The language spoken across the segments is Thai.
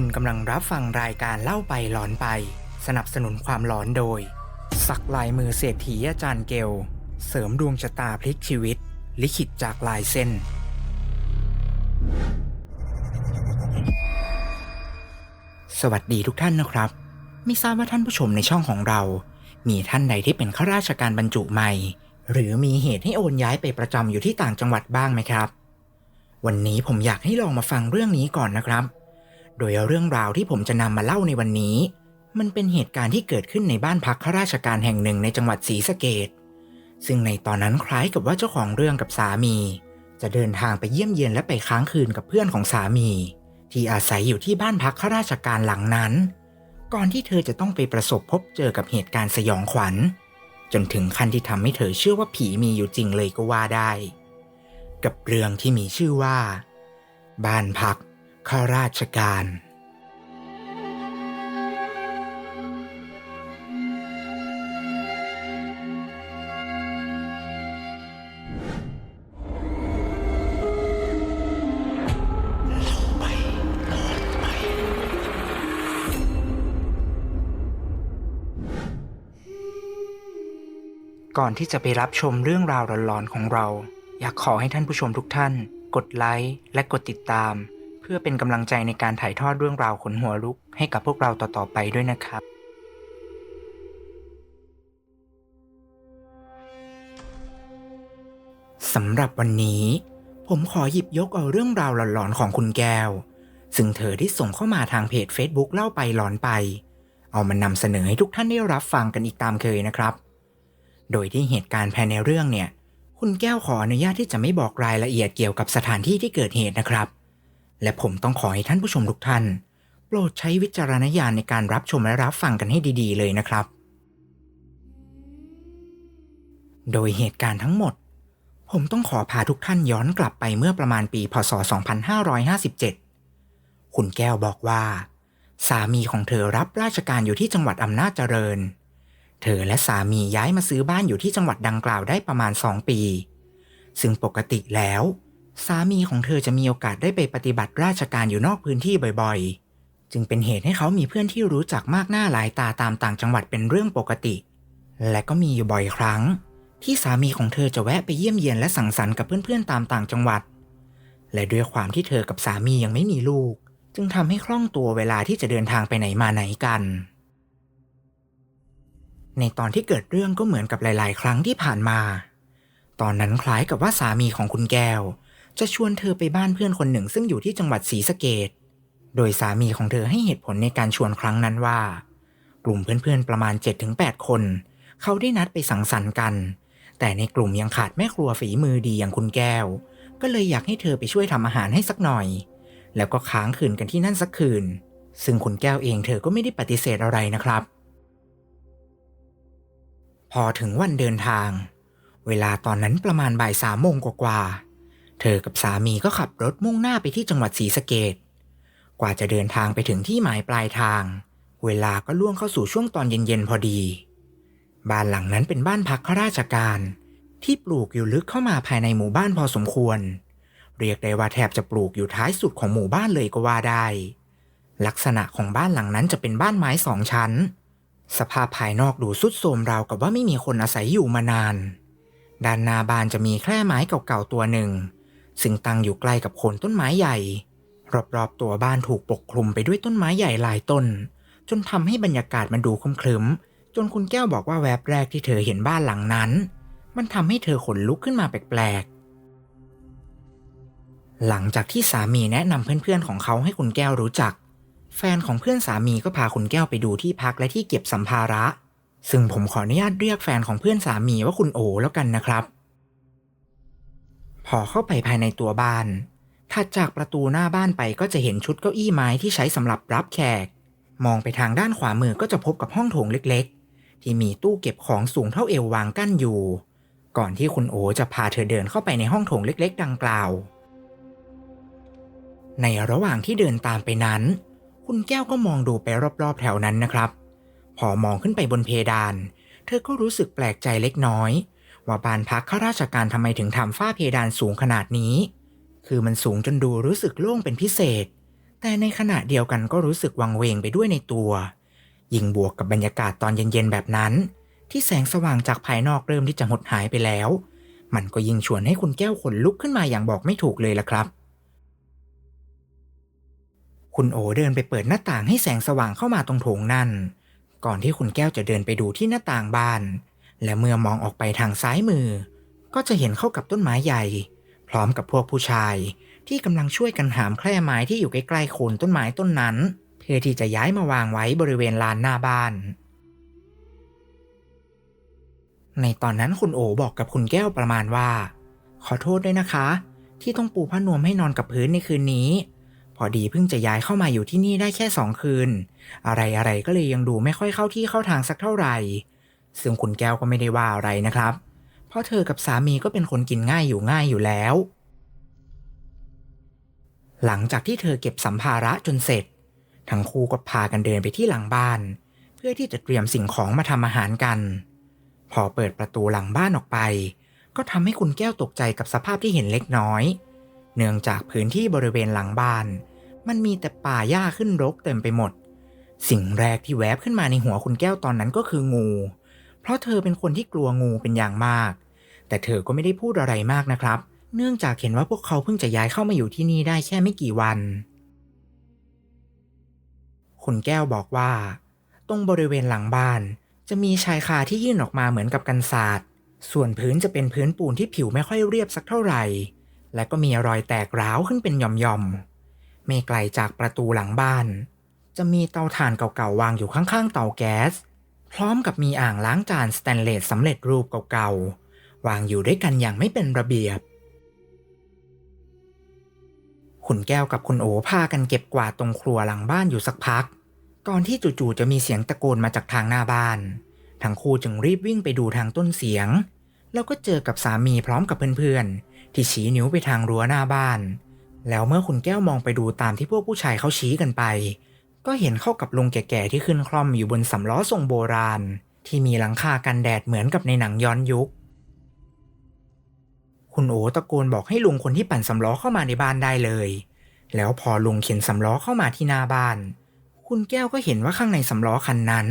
คุณกำลังรับฟังรายการเล่าไปหลอนไป สนับสนุนความหลอนโดย สักลายมือเศรษฐีอาจารย์เกล เสริมดวงชะตาพลิกชีวิต ลิขิตจากลายเส้น สวัสดีทุกท่านนะครับ ไม่ทราบว่าท่านผู้ชมในช่องของเรา มีท่านใดที่เป็นข้าราชการบรรจุใหม่ หรือมีเหตุให้โอนย้ายไปประจำอยู่ที่ต่างจังหวัดบ้างไหมครับ วันนี้ผมอยากให้ลองมาฟังเรื่องนี้ก่อนนะครับ โดยเรื่องราวที่ผมจะนำมาเล่าในวันนี้ มันเป็นเหตุการณ์ที่เกิดขึ้นในบ้านพักข้าราชการแห่งหนึ่งในจังหวัดศรีสะเกดซึ่งในตอนนั้นคล้ายกับว่าเจ้าของเรื่องกับสามี จะเดินทางไปเยี่ยมเยียนและไปค้างคืนกับเพื่อนของสามี ที่อาศัยอยู่ที่บ้านพักข้าราชการหลังนั้น ก่อนที่เธอจะต้องไปประสบพบเจอกับเหตุการณ์สยองขวัญ จนถึงขั้นที่ทำให้เธอเชื่อว่าผีมีอยู่จริงเลยก็ว่าได้ กับเรื่องที่มีชื่อว่า บ้านพัก ข้าราชการก่อนที่จะไปรับชมเรื่องราวหลอนๆของเรา อยากขอให้ท่านผู้ชมทุกท่าน กดไลค์และกดติดตาม พื่อเป็นกำลังใจในการถ่ายทอดเรื่องราวขนหัวลุกให้กับพวกเราต่อๆไปด้วยนะครับสำหรับวันนี้ ผมขอหยิบยกเอาเรื่องราวหลอนๆของคุณแก้ว ซึ่งเธอได้ส่งเข้ามาทางเพจ Facebook เล่าไปหลอนไป เอามานำเสนอให้ทุกท่านได้รับฟังกันอีกตามเคยนะครับ โดยที่เหตุการณ์ภายในเรื่องเนี่ย คุณแก้วขออนุญาตที่จะไม่บอกรายละเอียดเกี่ยวกับสถานที่ที่เกิดเหตุนะครับ และผมต้องขอให้ท่านผู้ชมทุกท่าน โปรดใช้วิจารณญาณในการรับชมและรับฟังกันให้ดี ๆ เลยนะครับ โดยเหตุการณ์ทั้งหมด ผมต้องขอพาทุกท่านย้อนกลับไปเมื่อประมาณปี พศ 2557 คุณแก้วบอกว่า สามีของเธอรับราชการอยู่ที่จังหวัดอำนาจเจริญ เธอและสามีย้ายมาซื้อบ้านอยู่ที่จังหวัดดังกล่าวได้ประมาณ2ปี ซึ่งปกติแล้ว สามีของเธอจะมีโอกาสได้ไปปฏิบัติราชการอยู่นอกพื้นที่บ่อยๆ จึงเป็นเหตุให้เขามีเพื่อนที่รู้จักมากหน้าหลายตาตามต่างจังหวัดเป็นเรื่องปกติ และก็มีอยู่บ่อยครั้ง ที่สามีของเธอจะแวะไปเยี่ยมเยียนและสังสรรค์กับเพื่อนๆตามต่างจังหวัด และด้วยความที่เธอกับสามียังไม่มีลูก จึงทำให้คล่องตัวเวลาที่จะเดินทางไปไหนมาไหนกัน ในตอนที่เกิดเรื่องก็เหมือนกับหลาย ๆ ครั้งที่ผ่านมา ตอนนั้นคล้ายกับว่าสามีของคุณแก้ว จะชวนเธอไปบ้านเพื่อนคนหนึ่งซึ่งอยู่ที่จังหวัดศรีสะเกดโดยสามีของเธอให้เหตุผลในการชวนครั้งนั้นว่า กลุ่มเพื่อนๆประมาณ 7-8 คน เขาได้นัดไปสังสรรค์กัน แต่ในกลุ่มยังขาดแม่ครัวฝีมือดีอย่างคุณแก้ว ก็เลยอยากให้เธอไปช่วยทำอาหารให้สักหน่อย แล้วก็ค้างคืนกันที่นั่นสักคืน ซึ่งคุณแก้วเองเธอก็ไม่ได้ปฏิเสธอะไรนะครับ พอถึงวันเดินทาง เวลาตอนนั้นประมาณบ่ายสามโมงกว่าๆ เธอกับสามีก็ขับรถมุ่งหน้าไปที่จังหวัดศรีสะเกดกว่าจะเดินทางไปถึงที่หมายปลายทาง เวลาก็ล่วงเข้าสู่ช่วงตอนเย็นๆพอดี บ้านหลังนั้นเป็นบ้านพักข้าราชการ ที่ปลูกอยู่ลึกเข้ามาภายในหมู่บ้านพอสมควร เรียกได้ว่าแทบจะปลูกอยู่ท้ายสุดของหมู่บ้านเลยก็ว่าได้ ลักษณะของบ้านหลังนั้นจะเป็นบ้านไม้สองชั้น สภาพภายนอกดูสุดโทรมราวกับว่าไม่มีคนอาศัยอยู่มานาน ด้านหน้าบ้านจะมีแคร่ไม้เก่าๆตัวหนึ่ง ซึ่งตั้งอยู่ใกล้กับโคนต้นไม้ใหญ่ รอบๆตัวบ้านถูกปกคลุมไปด้วยต้นไม้ใหญ่หลายต้น จนทำให้บรรยากาศมันดูคลึ้มๆจนคุณแก้วบอกว่าแวบแรกที่เธอเห็นบ้านหลังนั้น มันทำให้เธอขนลุกขึ้นมาแปลกๆ หลังจากที่สามีแนะนำเพื่อนๆของเขาให้คุณแก้วรู้จัก แฟนของเพื่อนสามีก็พาคุณแก้วไปดูที่พักและที่เก็บสัมภาระ ซึ่งผมขออนุญาตเรียกแฟนของเพื่อนสามีว่าคุณโอแล้วกันนะครับ พอเข้าไปภายในตัวบ้าน ถัดจากประตูหน้าบ้านไปก็จะเห็นชุดเก้าอี้ไม้ที่ใช้สำหรับรับแขก มองไปทางด้านขวามือก็จะพบกับห้องโถงเล็กๆ ที่มีตู้เก็บของสูงเท่าเอววางกั้นอยู่ ก่อนที่คุณโอจะพาเธอเดินเข้าไปในห้องโถงเล็ก ๆ ดังกล่าว ในระหว่างที่เดินตามไปนั้น คุณแก้วก็มองดูไปรอบๆแถวนั้นนะครับ พอมองขึ้นไปบนเพดาน เธอก็รู้สึกแปลกใจเล็กน้อย ว่าบ้านพักข้าราชการทำไมถึงทำฝ้าเพดานสูงขนาดนี้ คือมันสูงจนดูรู้สึกโล่งเป็นพิเศษ แต่ในขณะเดียวกันก็รู้สึกวังเวงไปด้วยในตัว ยิ่งบวกกับบรรยากาศตอนเย็นๆแบบนั้น ที่แสงสว่างจากภายนอกเริ่มที่จะหดหายไปแล้ว มันก็ยิ่งชวนให้คุณแก้วขนลุกขึ้นมาอย่างบอกไม่ถูกเลยล่ะครับ คุณโอเดินไปเปิดหน้าต่างให้แสงสว่างเข้ามาตรงโถงนั่น ก่อนที่คุณแก้วจะเดินไปดูที่หน้าต่างบ้าน และเมื่อมองออกไปทางซ้ายมือ ก็จะเห็นเข้ากับต้นไม้ใหญ่ พร้อมกับพวกผู้ชาย ที่กำลังช่วยกันหามแคร่ไม้ที่อยู่ใกล้ๆโคนต้นไม้ต้นนั้น เพื่อที่จะย้ายมาวางไว้บริเวณลานหน้าบ้าน ในตอนนั้นคุณโอบอกกับคุณแก้วประมาณว่า ขอโทษด้วยนะคะ ที่ต้องปูผ้านวมให้นอนกับพื้นในคืนนี้ พอดีเพิ่งจะย้ายเข้ามาอยู่ที่นี่ได้แค่สองคืน อะไรอะไรก็เลยยังดูไม่ค่อยเข้าที่เข้าทางสักเท่าไหร่ ซึ่งคุณแก้วก็ไม่ได้ว่าอะไรนะครับ เพราะเธอกับสามีก็เป็นคนกินง่ายอยู่ง่ายอยู่แล้ว หลังจากที่เธอเก็บสัมภาระจนเสร็จ ทั้งคู่ก็พากันเดินไปที่หลังบ้าน เพื่อที่จะเตรียมสิ่งของมาทำอาหารกัน พอเปิดประตูหลังบ้านออกไป ก็ทำให้คุณแก้วตกใจกับสภาพที่เห็นเล็กน้อย เนื่องจากพื้นที่บริเวณหลังบ้าน มันมีแต่ป่าหญ้าขึ้นรกเต็มไปหมด สิ่งแรกที่แวบขึ้นมาในหัวคุณแก้วตอนนั้นก็คืองู เพราะเธอเป็นคนที่กลัวงูเป็นอย่างมาก แต่เธอก็ไม่ได้พูดอะไรมากนะครับ เนื่องจากเห็นว่าพวกเขาเพิ่งจะย้ายเข้ามาอยู่ที่นี่ได้แค่ไม่กี่วัน คุณแก้วบอกว่า ตรงบริเวณหลังบ้าน จะมีชายคาที่ยื่นออกมาเหมือนกับกันศาสตร์ ส่วนพื้นจะเป็นพื้นปูนที่ผิวไม่ค่อยเรียบสักเท่าไหร่ และก็มีรอยแตกร้าวขึ้นเป็นหย่อมๆ ไม่ไกลจากประตูหลังบ้าน จะมีเตาถ่านเก่าๆวางอยู่ข้างๆ เตาแก๊ส พร้อมกับมีอ่างล้างจานสแตนเลสสำเร็จรูปเก่าๆ วางอยู่ด้วยกันอย่างไม่เป็นระเบียบ คุณแก้วกับคุณโอพากันเก็บกวาดตรงครัวหลังบ้านอยู่สักพัก ก่อนที่จู่ๆจะมีเสียงตะโกนมาจากทางหน้าบ้าน ทั้งคู่จึงรีบวิ่งไปดูทางต้นเสียง แล้วก็เจอกับสามีพร้อมกับเพื่อนๆ ที่ชี้นิ้วไปทางรั้วหน้าบ้าน แล้วเมื่อคุณแก้วมองไปดูตามที่พวกผู้ชายเขาชี้กันไป ก็เห็นเข้ากับลุงแก่ๆที่ขึ้นคล่อมอยู่บนสำล้อทรงโบราณ ที่มีหลังคากันแดดเหมือนกับในหนังย้อนยุค คุณโอตะโกนบอกให้ลุงคนที่ปั่นสำล้อเข้ามาในบ้านได้เลย แล้วพอลุงเข็นสำล้อเข้ามาที่หน้าบ้าน คุณแก้วก็เห็นว่าข้างในสำล้อคันนั้น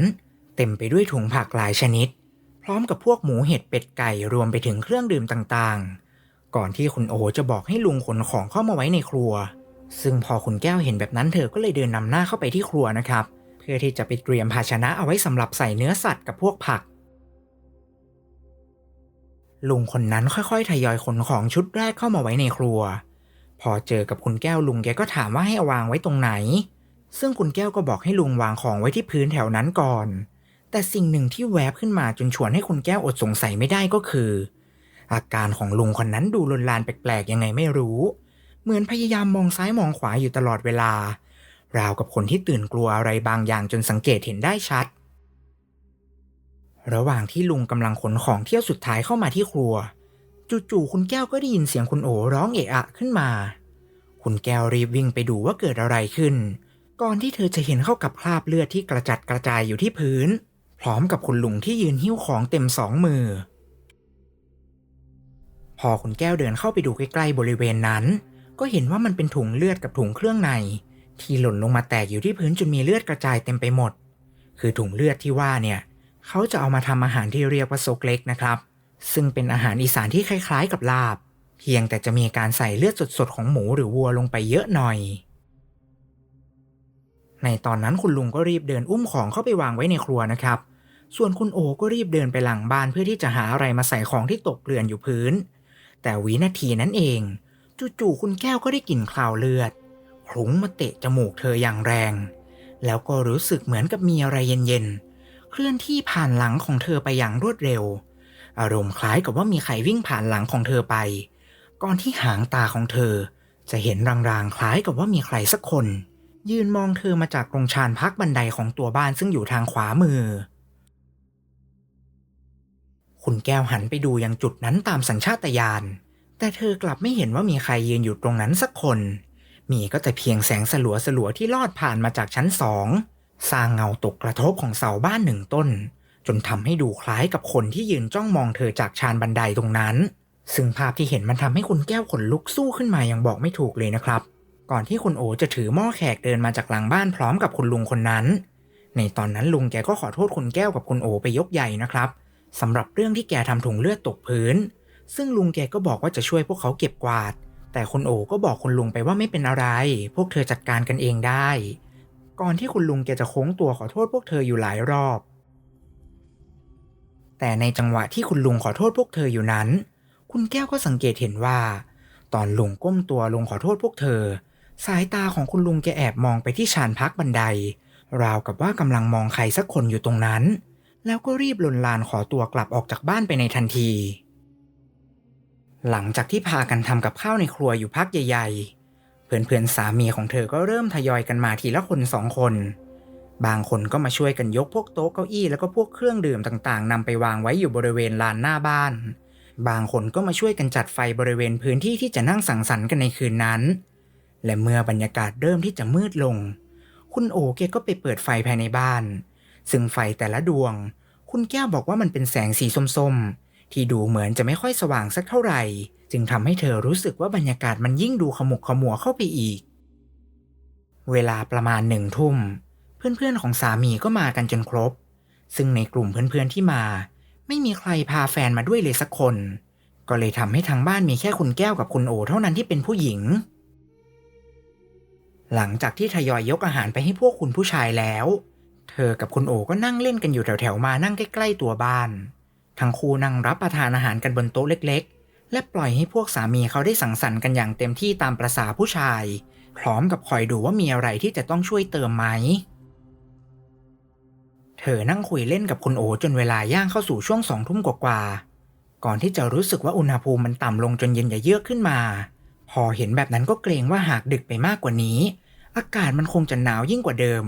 เต็มไปด้วยถุงผักหลายชนิด พร้อมกับพวกหมูเห็ดเป็ดไก่รวมไปถึงเครื่องดื่มต่างๆ ก่อนที่คุณโอจะบอกให้ลุงขนของเข้ามาไว้ในครัว ซึ่งพอคุณแก้วเห็นแบบนั้นเธอก็เลยเดินนำหน้าเข้าไปที่ครัวนะครับ เพื่อที่จะไปเตรียมภาชนะเอาไว้สำหรับใส่เนื้อสัตว์กับพวกผัก ลุงคนนั้นค่อยๆ ทยอยขนของชุดแรกเข้ามาไว้ในครัว พอเจอกับคุณแก้วลุงแกก็ถามว่าให้อาวางไว้ตรงไหน ซึ่งคุณแก้วก็บอกให้ลุงวางของไว้ที่พื้นแถวนั้นก่อน แต่สิ่งหนึ่งที่แวบขึ้นมาจนชวนให้คุณแก้วอดสงสัยไม่ได้ก็คือ อาการของลุงคนนั้นดูลนลานแปลกๆยังไงไม่รู้เเหมือนพยายามมองซ้ายมองขวาอยู่ตลอดเวลา ราวกับคนที่ตื่นกลัวอะไรบางอย่างจนสังเกตเห็นได้ชัด ระหว่างที่ลุงกำลังขนของเที่ยวสุดท้ายเข้ามาที่ครัว จู่ๆคุณแก้วก็ได้ยินเสียงคุณโอร้องเอะอะขึ้นมา คุณแก้วรีบวิ่งไปดูว่าเกิดอะไรขึ้น ก่อนที่เธอจะเห็นเข้ากับคราบเลือดที่กระจัดกระจายอยู่ที่พื้น พร้อมกับคุณลุงที่ยืนหิ้วของเต็มสองมือพอคุณแก้วเดินเข้าไปดูใกล้ๆบริเวณนั้น ก็เห็นว่ามันเป็นถุงเลือดกับถุงเครื่องใน ที่หล่นลงมาแตกอยู่ที่พื้นจนมีเลือดกระจายเต็มไปหมด คือถุงเลือดที่ว่าเนี่ยเขาจะเอามาทำอาหารที่เรียกว่าโซกเล็กนะครับ ซึ่งเป็นอาหารอีสานที่คล้าย ๆ กับลาบ เพียงแต่จะมีการใส่เลือดสดๆของหมูหรือวัวลงไปเยอะหน่อย ในตอนนั้นคุณลุงก็รีบเดินอุ้มของเข้าไปวางไว้ในครัวนะครับ ส่วนคุณโอก็รีบเดินไปหลังบ้านเพื่อที่จะหาอะไรมาใส่ของที่ตกเกลื่อนอยู่พื้น แต่วินาทีนั้นเอง จู่ๆคุณแก้วก็ได้กลิ่นคลาวเลือดคลุ้งมาเตะจมูกเธออย่างแรง แล้วก็รู้สึกเหมือนกับมีอะไรเย็นๆ เคลื่อนที่ผ่านหลังของเธอไปอย่างรวดเร็ว อารมณ์คล้ายกับว่ามีใครวิ่งผ่านหลังของเธอไป ก่อนที่หางตาของเธอ จะเห็นรางๆ คล้ายกับว่ามีใครสักคน ยืนมองเธอมาจากตรงชานพักบันไดของตัวบ้านซึ่งอยู่ทางขวามือ คุณแก้วหันไปดูยังจุดนั้นตามสัญชาตญาณ แต่เธอกลับไม่เห็นว่ามีใครยืนอยู่ตรงนั้นสักคน มีก็แต่เพียงแสงสลัวสลัวๆที่ลอดผ่านมาจากชั้นสองสร้างเงาตกกระทบของเสาบ้านหนึ่งต้น จนทำให้ดูคล้ายกับคนที่ยืนจ้องมองเธอจากชานบันไดตรงนั้น ซึ่งภาพที่เห็นมันทำให้คุณแก้วขนลุกสู้ขึ้นมาอย่างบอกไม่ถูกเลยนะครับ ก่อนที่คุณโอจะถือหม้อแขกเดินมาจากหลังบ้านพร้อมกับคุณลุงคนนั้น ในตอนนั้นลุงแกก็ขอโทษคุณแก้วกับคุณโอไปยกใหญ่นะครับสำหรับเรื่องที่แกทำถุงเลือดตกพื้น ซึ่งลุงแกก็บอกว่าจะช่วยพวกเขาเก็บกวาด แต่คุณโอก็บอกคุณลุงไปว่าไม่เป็นอะไร พวกเธอจัดการกันเองได้ ก่อนที่คุณลุงแกจะโค้งตัวขอโทษพวกเธออยู่หลายรอบ แต่ในจังหวะที่คุณลุงขอโทษพวกเธออยู่นั้น คุณแก้วก็สังเกตเห็นว่า ตอนลุงก้มตัวลงขอโทษพวกเธอ สายตาของคุณลุงแกแอบมองไปที่ชานพักบันได ราวกับว่ากำลังมองใครสักคนอยู่ตรงนั้น แล้วก็รีบลนลานขอตัวกลับออกจากบ้านไปในทันที หลังจากที่พากันทำกับข้าวในครัวอยู่พักใหญ่ๆ เพื่อนๆสามีของเธอก็เริ่มทยอยกันมาทีละคนสองคน บางคนก็มาช่วยกันยกพวกโต๊ะเก้าอี้แล้วก็พวกเครื่องดื่มต่างๆนำไปวางไว้อยู่บริเวณลานหน้าบ้าน บางคนก็มาช่วยกันจัดไฟบริเวณพื้นที่ที่จะนั่งสังสรรค์กันในคืนนั้น และเมื่อบรรยากาศเริ่มที่จะมืดลง คุณโอเกก็ไปเปิดไฟภายในบ้าน ซึ่งไฟแต่ละดวง คุณแก้วบอกว่ามันเป็นแสงสีส้มๆ ที่ดูเหมือนจะไม่ค่อยสว่างสักเท่าไหร่ จึงทำให้เธอรู้สึกว่าบรรยากาศมันยิ่งดูขมุกขมัวเข้าไปอีก เวลาประมาณหนึ่งทุ่ม เพื่อนๆของสามีก็มากันจนครบ ซึ่งในกลุ่มเพื่อนๆที่มา ไม่มีใครพาแฟนมาด้วยเลยสักคน ก็เลยทำให้ทางบ้านมีแค่คุณแก้วกับคุณโอเท่านั้นที่เป็นผู้หญิง หลังจากที่ทยอยยกอาหารไปให้พวกคุณผู้ชายแล้ว เธอกับคุณโอก็นั่งเล่นกันอยู่แถวๆมานั่งใกล้ๆตัวบ้าน ทั้งคู่นั่งรับประทานอาหารกันบนโต๊ะเล็ก ๆ และปล่อยให้พวกสามีเขาได้สังสรรค์กันอย่างเต็มที่ตามประษาผู้ชาย พร้อมกับคอยดูว่ามีอะไรที่จะต้องช่วยเติมไหม เธอนั่งคุยเล่นกับคุณโอจนเวลาย่างเข้าสู่ช่วงสองทุ่มกว่าๆก่อนที่จะรู้สึกว่าอุณหภูมิมันต่ำลงจนเย็นอย่าเยือกขึ้นมา พอเห็นแบบนั้นก็เกรงว่าหากดึกไปมากกว่านี้ อากาศมันคงจะหนาวยิ่งกว่าเดิม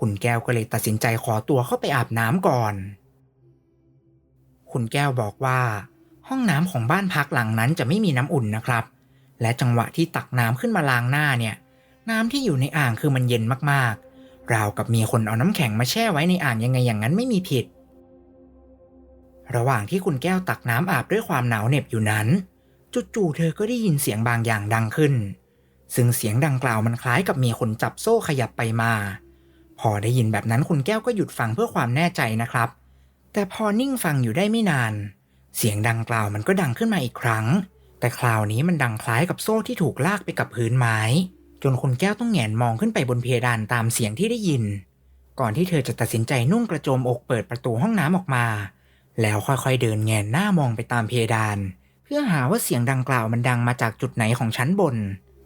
คุณแก้วก็เลยตัดสินใจขอตัวเข้าไปอาบน้ำก่อน คุณแก้วบอกว่า ห้องน้ำของบ้านพักหลังนั้นจะไม่มีน้ำอุ่นนะครับ และจังหวะที่ตักน้ำขึ้นมาล้างหน้าเนี่ย น้ำที่อยู่ในอ่างคือมันเย็นมากๆ ราวกับมีคนเอาน้ำแข็งมาแช่ไว้ในอ่างยังไงอย่างนั้นไม่มีผิด ระหว่างที่คุณแก้วตักน้ำอาบด้วยความหนาวเหน็บอยู่นั้นจู่ๆเธอก็ได้ยินเสียงบางอย่างดังขึ้น ซึ่งเสียงดังกล่าวมันคล้ายกับมีคนจับโซ่ขยับไปมา พอได้ยินแบบนั้นคุณแก้วก็หยุดฟังเพื่อความแน่ใจนะครับ แต่พอนิ่งฟังอยู่ได้ไม่นาน เสียงดังกล่าวมันก็ดังขึ้นมาอีกครั้ง แต่คราวนี้มันดังคล้ายกับโซ่ที่ถูกลากไปกับพื้นไม้ จนคุณแก้วต้องแหงนมองขึ้นไปบนเพดานตามเสียงที่ได้ยิน ก่อนที่เธอจะตัดสินใจนุ่งกระโจมอกเปิดประตูห้องน้ำออกมา แล้วค่อยๆเดินแงนหน้ามองไปตามเพดาน เพื่อหาว่าเสียงดังกล่าวมันดังมาจากจุดไหนของชั้นบน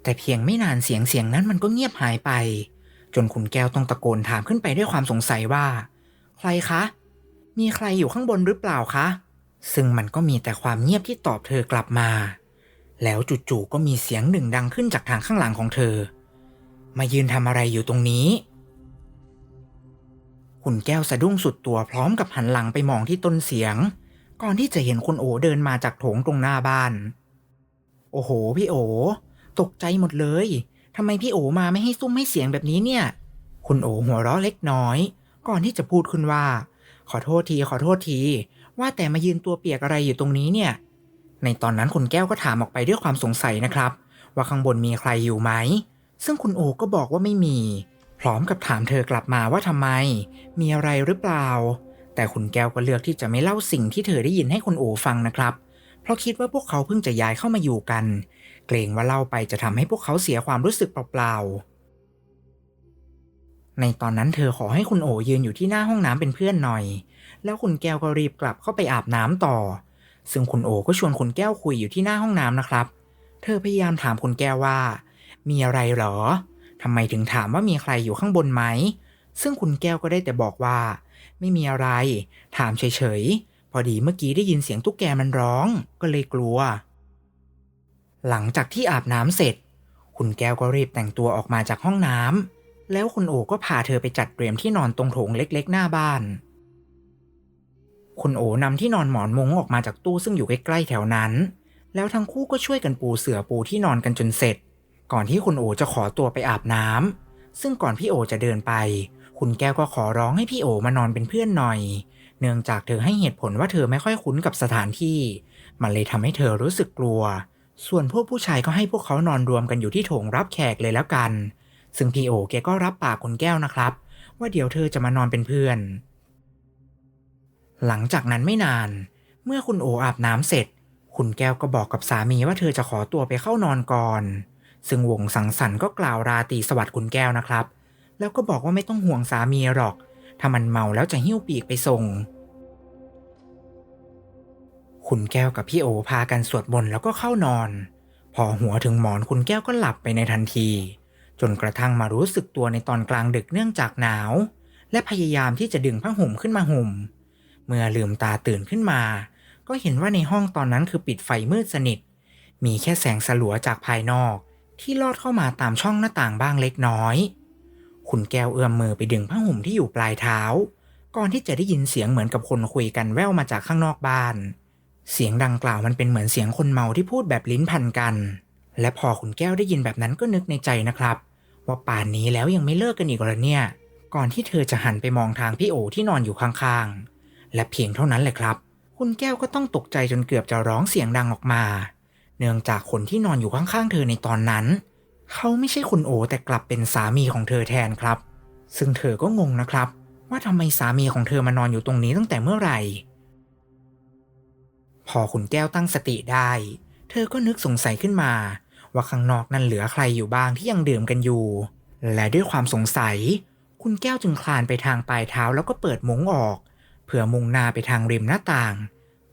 แต่เพียงไม่นานเสียงเสียงนั้นมันก็เงียบหายไป จนคุณแก้วต้องตะโกนถามขึ้นไปด้วยความสงสัยว่า ใครคะ มีใครอยู่ข้างบนหรือเปล่าคะ ซึ่งมันก็มีแต่ความเงียบที่ตอบเธอกลับมา แล้วจู่ๆก็มีเสียงหนึ่งดังขึ้นจากทางข้างหลังของเธอ มายืนทำอะไรอยู่ตรงนี้ คุณแก้วสะดุ้งสุดตัวพร้อมกับหันหลังไปมองที่ต้นเสียง ก่อนที่จะเห็นคุณโอเดินมาจากโถงตรงหน้าบ้าน โอ้โห พี่โอ ตกใจหมดเลยทำไมพี่โอมาไม่ให้ซุ่มให้เสียงแบบนี้เนี่ย คุณโอหัวเราะเล็กน้อย ก่อนที่จะพูดขึ้นว่า ขอโทษที ขอโทษที ว่าแต่มายืนตัวเปียกอะไรอยู่ตรงนี้เนี่ย ในตอนนั้นคุณแก้วก็ถามออกไปด้วยความสงสัยนะครับ ว่าข้างบนมีใครอยู่ไหม ซึ่งคุณโอก็บอกว่าไม่มี พร้อมกับถามเธอกลับมาว่าทำไม มีอะไรหรือเปล่า แต่คุณแก้วก็เลือกที่จะไม่เล่าสิ่งที่เธอได้ยินให้คุณโอฟังนะครับ เพราะคิดว่าพวกเขาเพิ่งจะย้ายเข้ามาอยู่กัน เกรงว่าเล่าไปจะทำให้พวกเขาเสียความรู้สึกเปล่าๆ ในตอนนั้นเธอขอให้คุณโอยืนอยู่ที่หน้าห้องน้ำเป็นเพื่อนหน่อย แล้วคุณแก้วก็รีบกลับเข้าไปอาบน้ำต่อ ซึ่งคุณโอก็ชวนคุณแก้วคุยอยู่ที่หน้าห้องน้ำนะครับ เธอพยายามถามคุณแก้วว่า มีอะไรหรอทำไมถึงถามว่ามีใครอยู่ข้างบนไหม ซึ่งคุณแก้วก็ได้แต่บอกว่า ไม่มีอะไร ถามเฉยๆ พอดีเมื่อกี้ได้ยินเสียงตุ๊กแกมันร้อง ก็เลยกลัว หลังจากที่อาบน้ำเสร็จ คุณแก้วก็รีบแต่งตัวออกมาจากห้องน้ำ แล้วคุณโอก็พาเธอไปจัดเตรียมที่นอนตรงโถงเล็กๆ หน้าบ้าน คุณโอนำที่นอนหมอนมุ้งออกมาจากตู้ซึ่งอยู่ใกล้ๆแถวนั้น แล้วทั้งคู่ก็ช่วยกันปูเสื่อปูที่นอนกันจนเสร็จ ก่อนที่คุณโอจะขอตัวไปอาบน้ำซึ่งก่อนพี่โอจะเดินไป คุณแก้วก็ขอร้องให้พี่โอมานอนเป็นเพื่อนหน่อย เนื่องจากเธอให้เหตุผลว่าเธอไม่ค่อยคุ้นกับสถานที่ มันเลยทำให้เธอรู้สึกกลัว ส่วนพวกผู้ชายก็ให้พวกเขานอนรวมกันอยู่ที่โถงรับแขกเลยแล้วกัน ซึ่งพี่โอแกก็รับปากคุณแก้วนะครับ ว่าเดี๋ยวเธอจะมานอนเป็นเพื่อน หลังจากนั้นไม่นาน เมื่อคุณโออาบน้ำเสร็จ คุณแก้วก็บอกกับสามีว่าเธอจะขอตัวไปเข้านอนก่อน ซึ่งวงสังสรรค์ก็กล่าวราตรีสวัสดิ์คุณแก้วนะครับ แล้วก็บอกว่าไม่ต้องห่วงสามีหรอก ถ้ามันเมาแล้วจะหิ้วปีกไปส่งคุณแก้วกับพี่โอพากันสวดมนต์แล้วก็เข้านอน พอหัวถึงหมอนคุณแก้วก็หลับไปในทันที จนกระทั่งมารู้สึกตัวในตอนกลางดึกเนื่องจากหนาว และพยายามที่จะดึงผ้าห่มขึ้นมาห่ม เมื่อลืมตาตื่นขึ้นมา ก็เห็นว่าในห้องตอนนั้นคือปิดไฟมืดสนิท มีแค่แสงสลัวจากภายนอก ที่ลอดเข้ามาตามช่องหน้าต่างบ้างเล็กน้อย คุณแก้วเอื้อมมือไปดึงผ้าห่มที่อยู่ปลายเท้า ก่อนที่จะได้ยินเสียงเหมือนกับคนคุยกันแว่วมาจากข้างนอกบ้าน เสียงดังกล่าวมันเป็นเหมือนเสียงคนเมาที่พูดแบบลิ้นพันกัน และพอคุณแก้วได้ยินแบบนั้นก็นึกในใจนะครับ ว่าป่านนี้แล้วยังไม่เลิกกันอีกเหรอเนี่ย ก่อนที่เธอจะหันไปมองทางพี่โอที่นอนอยู่ข้างๆ และเพียงเท่านั้นแหละครับ คุณแก้วก็ต้องตกใจจนเกือบจะร้องเสียงดังออกมา เนื่องจากคนที่นอนอยู่ข้างๆ เธอในตอนนั้น เขาไม่ใช่คุณโอแต่กลับเป็นสามีของเธอแทนครับ ซึ่งเธอก็งงนะครับ ว่าทำไมสามีของเธอมานอนอยู่ตรงนี้ตั้งแต่เมื่อไหร่ พอคุณแก้วตั้งสติได้ เธอก็นึกสงสัยขึ้นมา ว่าข้างนอกนั้นเหลือใครอยู่บ้างที่ยังดื่มกันอยู่ และด้วยความสงสัย คุณแก้วจึงคลานไปทางปลายเท้าแล้วก็เปิดมุ้งออก เพื่อมุ่งหน้าไปทางริมหน้าต่าง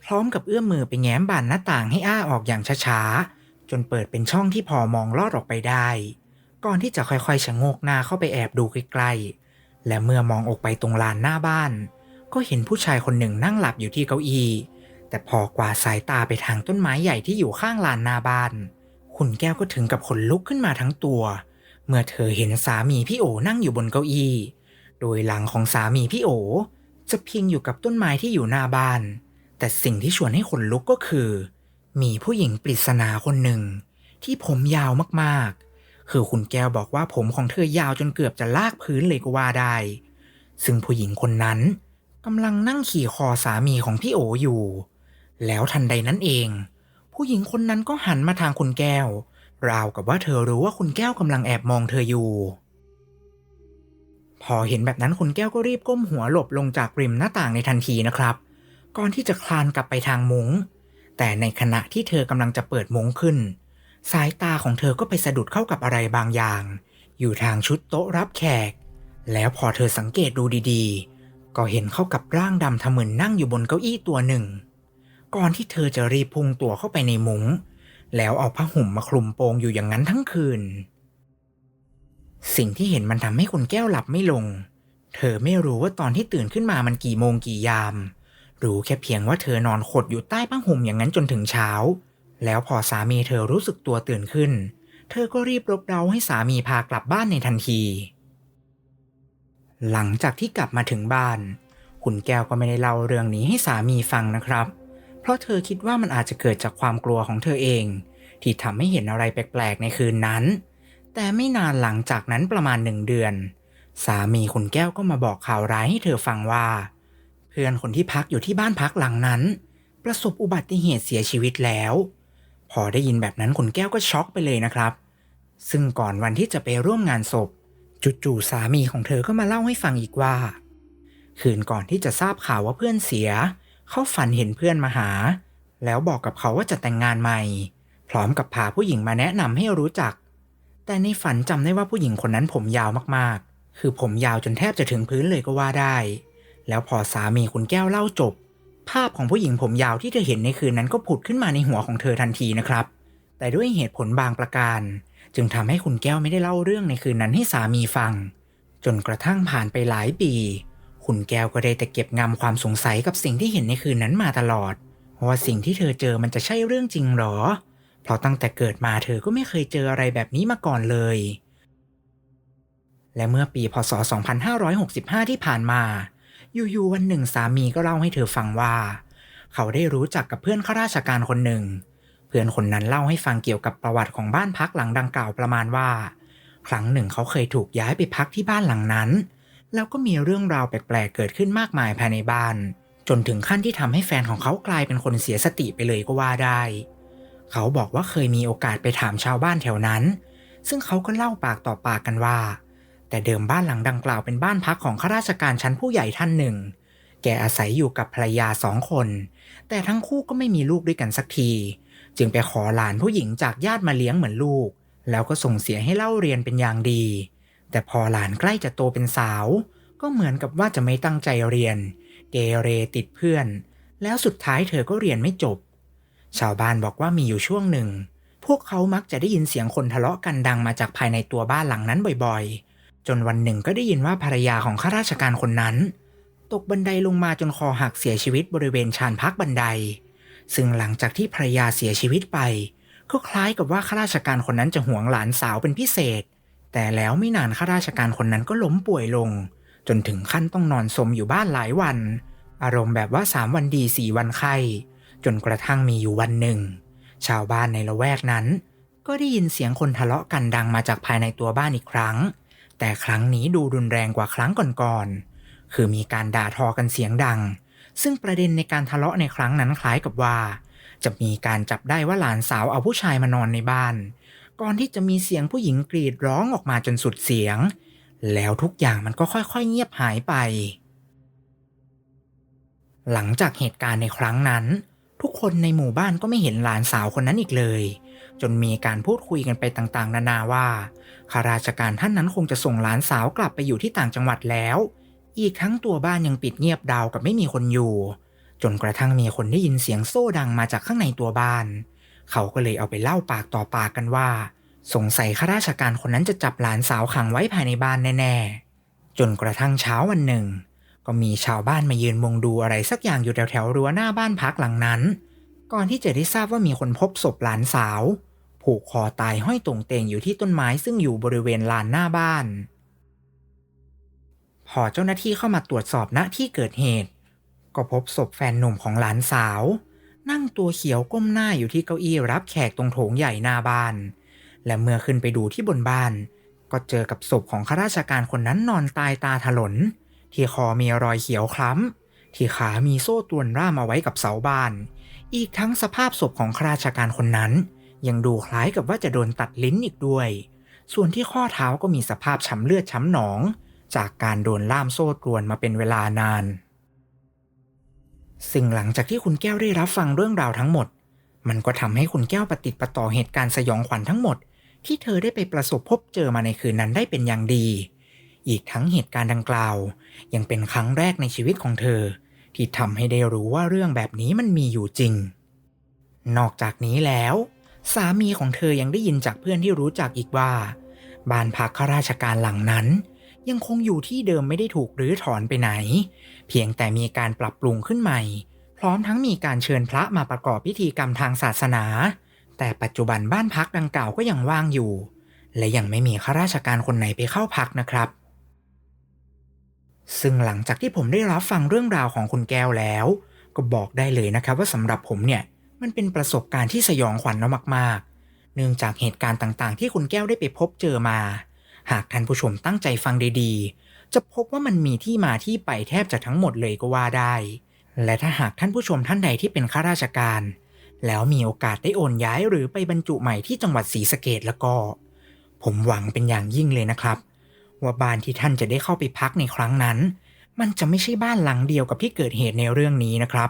พร้อมกับเอื้อมมือไปแง้มบานหน้าต่างให้อ้าออกอย่างช้าๆจนเปิดเป็นช่องที่พอมองลอดออกไปได้ ก่อนที่จะค่อยๆชะโงกหน้าเข้าไปแอบดูใกล้ๆและเมื่อมองออกไปตรงลานหน้าบ้าน ก็เห็นผู้ชายคนหนึ่งนั่งหลับอยู่ที่เก้าอี้แต่พอกวาสายตาไปทางต้นไม้ใหญ่ที่อยู่ข้างลานหน้าบ้าน คุณแก้วก็ถึงกับขนลุกขึ้นมาทั้งตัว เมื่อเธอเห็นสามีพี่โอนั่งอยู่บนเก้าอี้ โดยหลังของสามีพี่โอ จะพิงอยู่กับต้นไม้ที่อยู่หน้าบ้าน แต่สิ่งที่ชวนให้ขนลุกก็คือ มีผู้หญิงปริศนาคนหนึ่ง ที่ผมยาวมากๆ คือคุณแก้วบอกว่าผมของเธอยาวจนเกือบจะลากพื้นเลยก็ว่าได้ ซึ่งผู้หญิงคนนั้นกำลังนั่งขี่คอสามีของพี่โออยู่ แล้วทันใดนั้นเอง ผู้หญิงคนนั้นก็หันมาทางคุณแก้ว ราวกับว่าเธอรู้ว่าคุณแก้วกำลังแอบมองเธออยู่ พอเห็นแบบนั้นคุณแก้วก็รีบก้มหัวหลบลงจากริมหน้าต่างในทันทีนะครับ ก่อนที่จะคลานกลับไปทางมุง้ง แต่ในขณะที่เธอกำลังจะเปิดมุ้งขึ้น สายตาของเธอก็ไปสะดุดเข้ากับอะไรบางอย่าง อยู่ทางชุดโต๊ะรับแขก แล้วพอเธอสังเกตดูดีๆ ก็เห็นเข้ากับร่างดำทะมึนนั่งอยู่บนเก้าอี้ตัวหนึ่ง ก่อนที่เธอจะรีบพุ่งตัวเข้าไปในมุง้ง แล้วเอาผ้าห่มมาคลุมโปงอยู่อย่างนั้นทั้งคืน สิ่งที่เห็นมันทำให้คุณแก้วหลับไม่ลง เธอไม่รู้ว่าตอนที่ตื่นขึ้นมามันกี่โมงกี่ยาม รู้แค่เพียงว่าเธอนอนขดอยู่ใต้ผ้าห่มอย่างนั้นจนถึงเช้า แล้วพอสามีเธอรู้สึกตัวตื่นขึ้น เธอก็รีบรบเร้าให้สามีพากลับบ้านในทันที หลังจากที่กลับมาถึงบ้าน คุณแก้วก็ไม่ได้เล่าเรื่องนี้ให้สามีฟังนะครับ ราะเธอคิดว่ามันอาจจะเกิดจากความกลัวของเธอเอง ที่ทำให้เห็นอะไรแปลกๆในคืนนั้น แต่ไม่นานหลังจากนั้นประมาณหนึ่งเดือน สามีคุณแก้วก็มาบอกข่าวร้ายให้เธอฟังว่า เพื่อนคนที่พักอยู่ที่บ้านพักหลังนั้น ประสบอุบัติเหตุเสียชีวิตแล้ว พอได้ยินแบบนั้นคุณแก้วก็ช็อกไปเลยนะครับ ซึ่งก่อนวันที่จะไปร่วมงานศพจู่ๆสามีของเธอก็มาเล่าให้ฟังอีกว่า คืนก่อนที่จะทราบข่าวว่าเพื่อนเสีย เขาฝันเห็นเพื่อนมาหา แล้วบอกกับเขาว่าจะแต่งงานใหม่ พร้อมกับพาผู้หญิงมาแนะนำให้รู้จัก แต่ในฝันจำได้ว่าผู้หญิงคนนั้นผมยาวมากๆ คือผมยาวจนแทบจะถึงพื้นเลยก็ว่าได้ แล้วพอสามีคุณแก้วเล่าจบ ภาพของผู้หญิงผมยาวที่เธอเห็นในคืนนั้นก็ผุดขึ้นมาในหัวของเธอทันทีนะครับ แต่ด้วยเหตุผลบางประการ จึงทำให้คุณแก้วไม่ได้เล่าเรื่องในคืนนั้นให้สามีฟัง จนกระทั่งผ่านไปหลายปี คุณแก้วก็ได้แต่เก็บงำความสงสัยกับสิ่งที่เห็นในคืนนั้นมาตลอด ว่าสิ่งที่เธอเจอมันจะใช่เรื่องจริงหรอ เพราะตั้งแต่เกิดมาเธอก็ไม่เคยเจออะไรแบบนี้มาก่อนเลย และเมื่อปีพศ 2565 ที่ผ่านมา อยู่ๆวันหนึ่งสามีก็เล่าให้เธอฟังว่า เขาได้รู้จักกับเพื่อนข้าราชการคนหนึ่ง เพื่อนคนนั้นเล่าให้ฟังเกี่ยวกับประวัติของบ้านพักหลังดังกล่าวประมาณว่า ครั้งหนึ่งเขาเคยถูกย้ายไปพักที่บ้านหลังนั้น แล้วก็มีเรื่องราวแปลกๆเกิดขึ้นมากมายภายในบ้าน จนถึงขั้นที่ทำให้แฟนของเขากลายเป็นคนเสียสติไปเลยก็ว่าได้ เขาบอกว่าเคยมีโอกาสไปถามชาวบ้านแถวนั้น ซึ่งเขาก็เล่าปากต่อปากกันว่า แต่เดิมบ้านหลังดังกล่าวเป็นบ้านพักของข้าราชการชั้นผู้ใหญ่ท่านหนึ่ง แกอาศัยอยู่กับภรรยาสองคน แต่ทั้งคู่ก็ไม่มีลูกด้วยกันสักที จึงไปขอหลานผู้หญิงจากญาติมาเลี้ยงเหมือนลูก แล้วก็ส่งเสียให้เล่าเรียนเป็นอย่างดี แต่พอหลานใกล้จะโตเป็นสาว ก็เหมือนกับว่าจะไม่ตั้งใจเรียน เกเรติดเพื่อน แล้วสุดท้ายเธอก็เรียนไม่จบ ชาวบ้านบอกว่ามีอยู่ช่วงหนึ่ง พวกเขามักจะได้ยินเสียงคนทะเลาะกันดังมาจากภายในตัวบ้านหลังนั้นบ่อยๆ จนวันหนึ่งก็ได้ยินว่าภรรยาของข้าราชการคนนั้น ตกบันไดลงมาจนคอหักเสียชีวิตบริเวณชานพักบันได ซึ่งหลังจากที่ภรรยาเสียชีวิตไป ก็คล้ายกับว่าข้าราชการคนนั้นจะหวงหลานสาวเป็นพิเศษ แต่แล้วไม่นานข้าราชการคนนั้นก็ล้มป่วยลง จนถึงขั้นต้องนอนสมอยู่บ้านหลายวัน อารมณ์แบบว่าสามวันดีสี่วันไข้ จนกระทั่งมีอยู่วันหนึ่ง ชาวบ้านในละแวกนั้น ก็ได้ยินเสียงคนทะเลาะกันดังมาจากภายในตัวบ้านอีกครั้ง แต่ครั้งนี้ดูรุนแรงกว่าครั้งก่อนๆคือมีการด่าทอกันเสียงดัง ซึ่งประเด็นในการทะเลาะในครั้งนั้นคล้ายกับว่า จะมีการจับได้ว่าหลานสาวเอาผู้ชายมานอนในบ้าน ก่อนที่จะมีเสียงผู้หญิงกรีดร้องออกมาจนสุดเสียง แล้วทุกอย่างมันก็ค่อยๆเงียบหายไป หลังจากเหตุการณ์ในครั้งนั้น ทุกคนในหมู่บ้านก็ไม่เห็นหลานสาวคนนั้นอีกเลย จนมีการพูดคุยกันไปต่างๆ นานาว่าข้าราชการท่านนั้นคงจะส่งหลานสาวกลับไปอยู่ที่ต่างจังหวัดแล้ว อีกทั้งตัวบ้านยังปิดเงียบดาวกับไม่มีคนอยู่ จนกระทั่งมีคนได้ยินเสียงโซ่ดังมาจากข้างในตัวบ้าน เขาก็เลยเอาไปเล่าปากต่อปากกันว่า สงสัยข้าราชการคนนั้นจะจับหลานสาวขังไว้ภายในบ้านแน่ๆ จนกระทั่งเช้าวันหนึ่ง ก็มีชาวบ้านมายืนมุงดูอะไรสักอย่างอยู่แถวๆรั้วหน้าบ้านพักหลังนั้น ก่อนที่จะได้ทราบว่ามีคนพบศพหลานสาว ผูกคอตายห้อยตรงเตงอยู่ที่ต้นไม้ซึ่งอยู่บริเวณลานหน้าบ้านพอเจ้าหน้าที่เข้ามาตรวจสอบณที่เกิดเหตุ ก็พบศพแฟนหนุ่มของหลานสาว นั่งตัวเขียวก้มหน้าอยู่ที่เก้าอี้รับแขกตรงโถงใหญ่หน้าบ้าน และเมื่อขึ้นไปดูที่บนบ้าน ก็เจอกับศพของข้าราชการคนนั้นนอนตายตาถลน ที่คอมีรอยเขียวคล้ำ ที่ขามีโซ่ตรวนร่ามเอาไว้กับเสาบ้าน อีกทั้งสภาพศพของข้าราชการคนนั้น ยังดูคล้ายกับว่าจะโดนตัดลิ้นอีกด้วย ส่วนที่ข้อเท้าก็มีสภาพช้ำเลือดช้ำหนอง จากการโดนล่ามโซ่ตรวนมาเป็นเวลานาน ซึ่งหลังจากที่คุณแก้วได้รับฟังเรื่องราวทั้งหมด มันก็ทำให้คุณแก้วปฏิดประต่อเหตุการณ์สยองขวัญทั้งหมด ที่เธอได้ไปประสบพบเจอมาในคืนนั้นได้เป็นอย่างดี อีกทั้งเหตุการณ์ดังกล่าว ยังเป็นครั้งแรกในชีวิตของเธอ ที่ทำให้ได้รู้ว่าเรื่องแบบนี้มันมีอยู่จริง นอกจากนี้แล้ว สามีของเธอยังได้ยินจากเพื่อนที่รู้จักอีกว่า บ้านพักข้าราชการหลังนั้น ยังคงอยู่ที่เดิมไม่ได้ถูกรื้อถอนไปไหน เพียงแต่มีการปรับปรุงขึ้นใหม่ พร้อมทั้งมีการเชิญพระมาประกอบพิธีกรรมทางศาสนา แต่ปัจจุบันบ้านพักดังกล่าวก็ยังว่างอยู่ และยังไม่มีข้าราชการคนไหนไปเข้าพักนะครับ ซึ่งหลังจากที่ผมได้รับฟังเรื่องราวของคุณแก้วแล้ว ก็บอกได้เลยนะครับว่าสำหรับผมเนี่ยมันเป็นประสบการณ์ที่สยองขวัญมาก ๆ เนื่องจากเหตุการณ์ต่างๆ ที่คุณแก้วได้ไปพบเจอมา หากท่านผู้ชมตั้งใจฟังดีๆ จะพบว่ามันมีที่มาที่ไปแทบจะทั้งหมดเลยก็ว่าได้ และถ้าหากท่านผู้ชมท่านใดที่เป็นข้าราชการ แล้วมีโอกาสได้โอนย้ายหรือไปบรรจุใหม่ที่จังหวัดศรีสะเกดแล้วก็ ผมหวังเป็นอย่างยิ่งเลยนะครับ ว่าบ้านที่ท่านจะได้เข้าไปพักในครั้งนั้น มันจะไม่ใช่บ้านหลังเดียวกับที่เกิดเหตุในเรื่องนี้นะครับ